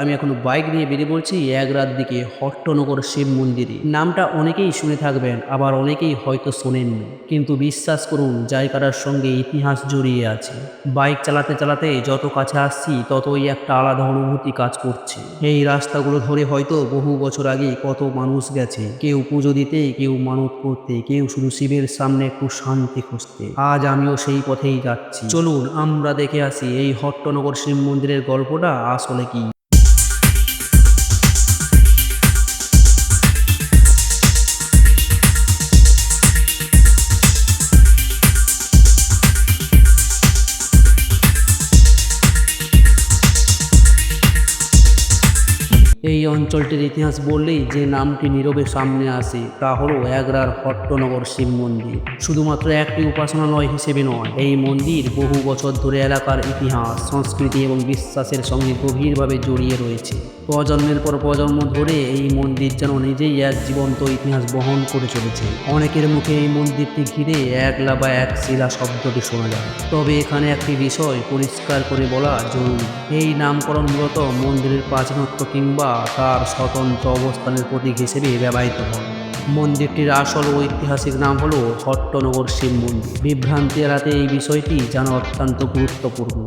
আমি এখন বাইক নিয়ে বেরিয়ে বলছি রাত দিকে হট্টনগর শিব মন্দিরে। নামটা অনেকেই শুনে থাকবেন, আবার অনেকেই হয়তো শোনেননি। কিন্তু বিশ্বাস করুন, জায়গাটার সঙ্গে ইতিহাস জড়িয়ে আছে। বাইক চালাতে চালাতে যত কাছে আসছি, ততই একটা আলাদা অনুভূতি কাজ করছে। এই রাস্তাগুলো ধরে হয়তো বহু বছর আগে কত মানুষ গেছে। কেউ পুজো দিতে, কেউ মানত করতে, কেউ শুধু শিবের সামনে একটু শান্তি খুঁজতে। আজ আমিও সেই পথেই যাচ্ছি। চলুন, আমরা দেখে আসি এই হট্টনগর শিব মন্দিরের গল্পটা আসলে কি। এই অঞ্চলটির ইতিহাস বললেই যে নামটি নীরবে সামনে আসে, তা হল আগ্রার হট্টনগর শিব মন্দির। শুধুমাত্র একটি উপাসনালয় হিসেবে নয়, এই মন্দির বহু বছর ধরে এলাকার ইতিহাস, সংস্কৃতি এবং বিশ্বাসের সঙ্গে গভীরভাবে জড়িয়ে রয়েছে। প্রজন্মের পর প্রজন্ম ধরে এই মন্দির যেন নিজেই এক জীবন্ত ইতিহাস বহন করে চলেছে। অনেকের মুখে এই মন্দিরটি ঘিরে একলা বা এক শিলা শব্দটি শোনা যায়। তবে এখানে একটি বিষয় পরিষ্কার করে বলা জরুরি। এই নামকরণ মূলত মন্দিরের প্রাচীনত্ব কিংবা তার স্বতন্ত্র অবস্থানের প্রতীক হিসেবে ব্যবহৃত হয়। মন্দিরটির আসল ঐতিহাসিক নাম হল হট্টনগর শিব মন্দির। বিভ্রান্তি এড়াতে এই বিষয়টি যেন অত্যন্ত গুরুত্বপূর্ণ।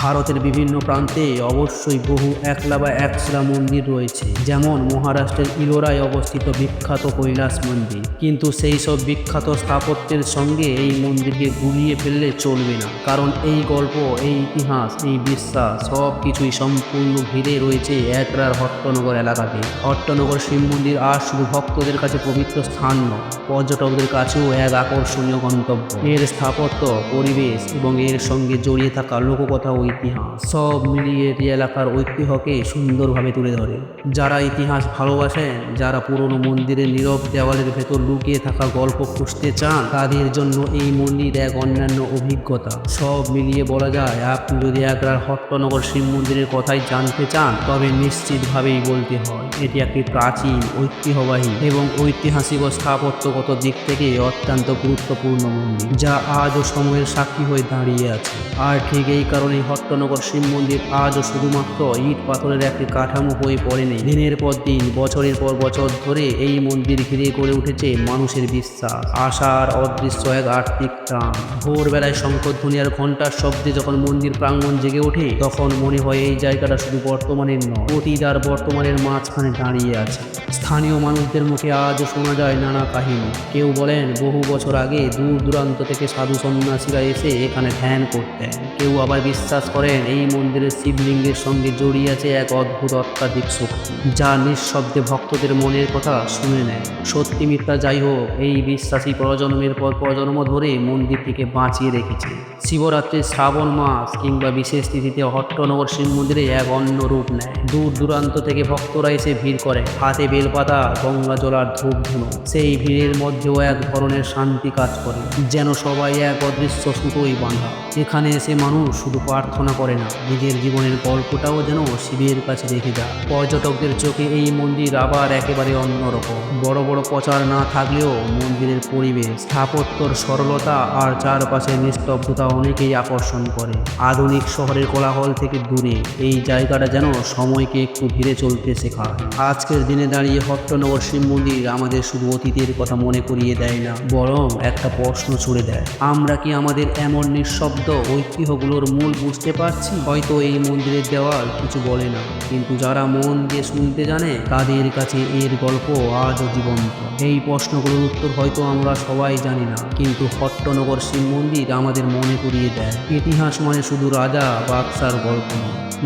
ভারতের বিভিন্ন প্রান্তে অবশ্যই বহু একলা বা একশিলা মন্দির রয়েছে, যেমন মহারাষ্ট্রের ইলোরায় অবস্থিত বিখ্যাত কৈলাস মন্দির। কিন্তু সেই সব বিখ্যাত স্থাপত্যের সঙ্গে এই মন্দিরকে গুলিয়ে ফেললে চলবে না, কারণ এই গল্প, এই ইতিহাস, এই বিশ্বাস সব কিছুই সম্পূর্ণ ঘিরে রয়েছে একরার হট্টনগর এলাকাতে হট্টনগর শিব মন্দির আর শুধু ভক্তদের কাছে পবিত্র স্থান নয়। পর্যটকদের কাছেও এক আকর্ষণীয় গন্তব্য। এর স্থাপত্য, পরিবেশ এবং এর সঙ্গে জড়িয়ে থাকা লোককথা ও ইতিহাস সব মিলিয়ে এটি এলাকার ঐতিহ্যকে সুন্দরভাবে তুলে ধরে। যারা ইতিহাস ভালোবাসেন, যারা পুরনো মন্দিরের নীরব দেওয়ালের ভেতর লুকিয়ে থাকা গল্প খুঁজতে চান, তাদের জন্য এই মন্দির এক অন্যান্য অভিজ্ঞতা। সব মিলিয়ে বলা যায়, আপনি যদি একরার হট্টনগর শিব মন্দিরের কথাই জানতে চান, তবে নিশ্চিতভাবেই বলতে হয়, এটি একটি প্রাচীন ঐতিহ্যবাহী এবং ঐতিহাসিক ও স্থাপত্যগত দিক থেকে অত্যন্ত গুরুত্বপূর্ণ মন্দির, যা আজও সময়ের সাক্ষী হয়ে দাঁড়িয়ে আছে। আর ঠিক এই কারণে হট্টনগর শিব মন্দির আজও শুধুমাত্র ইট পাথরের একটি কাঠামো হয়ে পড়েনি দিনের পর দিন, বছরের পর বছর ধরে এই মন্দির ঘিরে গড়ে উঠেছে মানুষের বিশ্বাস, আশার অদৃশ্য এক আর্থিক টান। ভোরবেলায় শঙ্করধ্বনি আর ঘণ্টার শব্দে যখন মন্দির প্রাঙ্গণ জেগে ওঠে, তখন মনে হয় এই জায়গাটা শুধু বর্তমানের নয়, অতীত আর বর্তমানের মাঝখানে দাঁড়িয়ে আছে। স্থানীয় মানুষদের মুখে আজও শোনা যায় নানা কাহিনী। কেউ বলেন, বহু বছর আগে দূর দূরান্ত থেকে সাধু সন্ন্যাসীরা এসে এখানে ধ্যান করতেন। কেউ আবার বিশ্বাস করেন, এই মন্দিরের শিবলিঙ্গের সঙ্গে জড়িয়ে আছে এক অদ্ভুত অত্যাধিক শক্তি, যা নিঃশব্দে ভক্তদের মনের কথা শুনে নেয়। সত্যি মিথ্যা যাই হোক, এই বিশ্বাসী প্রজন্মের পর প্রজন্ম ধরে মন্দিরটিকে বাঁচিয়ে রেখেছে। শিবরাত্রির শ্রাবণ মাস কিংবা বিশেষ তিথিতে হট্টনগর শিব মন্দিরে এক অন্য রূপ নেয়। দূর দূরান্ত থেকে ভক্তরা এসে ভিড় করে। হাতে বেলপাতা, গঙ্গা জল আর ধূপ ধুনো সেই ভিড়ের মধ্যেও এক ধরনের শান্তি কাজ করে, যেন সবাই এক অদৃশ্য সুতোই বাঁধা। এখানে এসে মানুষ শুধু প্রার্থনা করে না, নিজের জীবনের গল্পটাও যেন শিবের কাছে রেখে যায়। পর্যটকদের চোখে এই মন্দির আবার একেবারে অন্যরকম। বড় বড় প্রচার না থাকলেও মন্দিরের পরিবেশ, স্থাপত্যর সরলতা আর চারপাশের নিস্তব্ধতা অনেকেই আকর্ষণ করে। আধুনিক শহরের কোলাহল থেকে দূরে, এই জায়গাটা যেন সময়কে একটু ধীরে চলতে শেখায়। আজকের দিনে দাঁড়িয়ে হট্টনগর শিব মন্দির আমাদের শুধু অতীতের কথা মনে করিয়ে দেয় না, বরং একটা প্রশ্ন ছুড়ে দেয়। আমরা কি আমাদের এমন নিঃশব্দ ঐতিহ্যগুলোর মূল বুঝতে পারছি? হয়তো এই মন্দিরের দেওয়াল কিছু বলে না, কিন্তু যারা মন দিয়ে শুনতে জানে, তাদের কাছে এর গল্প আজও জীবন্ত। এই প্রশ্নগুলোর উত্তর হয়তো আমরা সবাই জানি না, কিন্তু হট্টনগর শিব মন্দির আমাদের মনে করিয়ে দেয়। ইতিহাস মানে শুধু রাজা বাদশার গল্প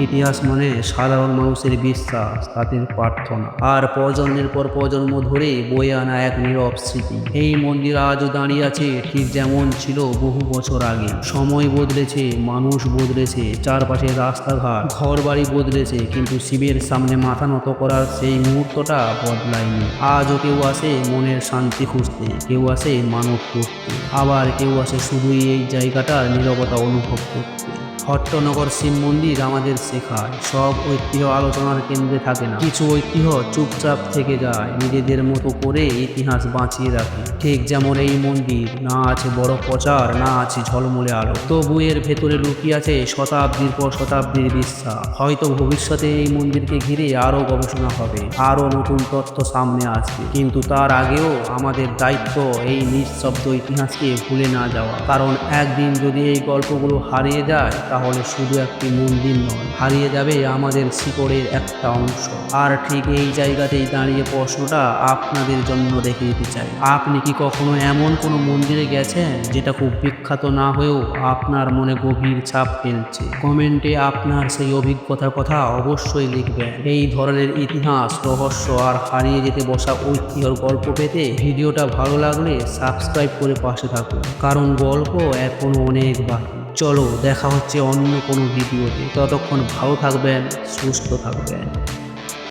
ইতিহাস মানে সাধারণ মানুষের বিশ্বাস, তাদের প্রার্থনা। আর প্রজন্মের পর প্রজন্ম ধরে বয়ে আনা এক নীরব স্মৃতি। এই মন্দির আজও দাঁড়িয়ে আছে, ঠিক যেমন ছিল বহু বছর আগে। সময় বদলেছে, মানুষ বদলেছে, চারপাশে রাস্তাঘাট ঘর বাড়ি বদলেছে, কিন্তু শিবের সামনে মাথা নত করার সেই মুহূর্তটা বদলায়নি। আজও কেউ আসে মনের শান্তি খুঁজতে, কেউ আসে মানব করতে। আবার কেউ আসে শুধুই এই জায়গাটার নীরবতা অনুভব করতে। হট্টনগর শিব মন্দির আমাদের শেখায়। সব ঐতিহ্য আলোচনার কেন্দ্রে থাকে না। কিছু ঐতিহ্য চুপচাপ থেকে যায়। নিজেদের মতো করে ইতিহাস বাঁচিয়ে রাখে। ঠিক যেমন এই মন্দির, না আছে বড় প্রচার, না আছে ঝলমলে আলো। তবু এর ভেতরে লুকিয়ে আছে শতাব্দীর পর শতাব্দীর বিশ্বাস। হয়তো ভবিষ্যতে এই মন্দিরকে ঘিরে আরও গবেষণা হবে আরও নতুন তথ্য সামনে আসবে। কিন্তু তার আগেও আমাদের দায়িত্ব এই নিঃশব্দ ইতিহাসকে ভুলে না যাওয়া। কারণ একদিন যদি এই গল্পগুলো হারিয়ে যায় তাহলে শুধু একটি মন্দির নয়, হারিয়ে যাবে আমাদের শিকড়ের একটা অংশ। আর ঠিক এই জায়গাতেই দাঁড়িয়ে প্রশ্নটা আপনাদের জন্য রেখে দিতে চাই। আপনি কি কখনো এমন কোনো মন্দিরে গেছেন যেটা খুব বিখ্যাত না হয়েও আপনার মনে গভীর ছাপ ফেলছে? কমেন্টে আপনার সেই অভিজ্ঞতার কথা অবশ্যই লিখবেন। এই ধরনের ইতিহাস, রহস্য আর হারিয়ে যেতে বসা ঐতিহ্যর গল্প পেতে ভিডিওটা ভালো লাগলে সাবস্ক্রাইব করে পাশে থাকুন। কারণ গল্প এখনও অনেক বাকি। চলো দেখা হচ্ছে অন্য কোনো ভিডিওতে। ততক্ষণ ভালো থাকবেন সুস্থ থাকবেন।